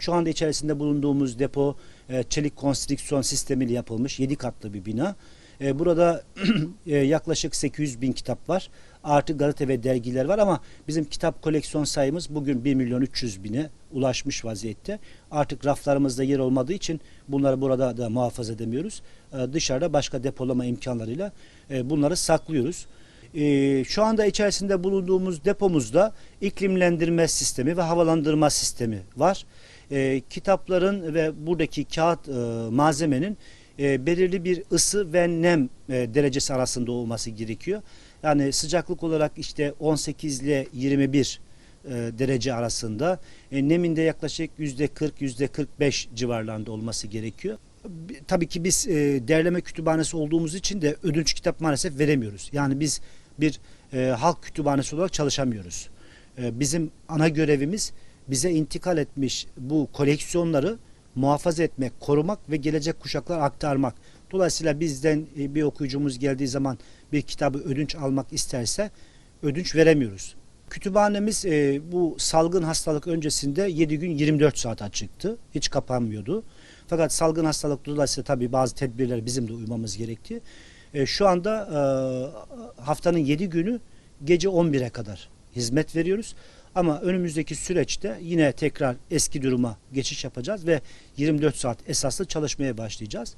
Şu anda içerisinde bulunduğumuz depo e, çelik konstrüksiyon sistemiyle yapılmış 7 katlı bir bina. E, Burada e, yaklaşık 800 bin kitap var. Artı gazete ve dergiler var ama bizim kitap koleksiyon sayımız bugün 1 milyon 300 bine ulaşmış vaziyette. Artık raflarımızda yer olmadığı için bunları burada da muhafaza edemiyoruz. Dışarıda başka depolama imkanlarıyla bunları saklıyoruz. Şu anda içerisinde bulunduğumuz depomuzda iklimlendirme sistemi ve havalandırma sistemi var. E, Kitapların ve buradaki kağıt e, malzemenin e, belirli bir ısı ve nem e, derecesi arasında olması gerekiyor. Yani sıcaklık olarak işte 18 ile 21 e, derece arasında, e, neminde yaklaşık yüzde 40 yüzde 45 civarlarında olması gerekiyor. Tabii ki biz e, derleme kütüphanesi olduğumuz için de ödünç kitap maalesef veremiyoruz. Yani biz bir e, halk kütüphanesi olarak çalışamıyoruz. E, bizim ana görevimiz bize intikal etmiş bu koleksiyonları muhafaza etmek, korumak ve gelecek kuşaklara aktarmak. Dolayısıyla bizden e, bir okuyucumuz geldiği zaman bir kitabı ödünç almak isterse ödünç veremiyoruz. Kütüphanemiz e, bu salgın hastalık öncesinde 7 gün 24 saat açıktı. Hiç kapanmıyordu. Fakat salgın hastalık dolayısıyla tabii bazı tedbirler bizim de uymamız gerekti. E, şu anda haftanın 7 günü gece 11'e kadar hizmet veriyoruz. Ama önümüzdeki süreçte yine tekrar eski duruma geçiş yapacağız ve 24 saat esaslı çalışmaya başlayacağız.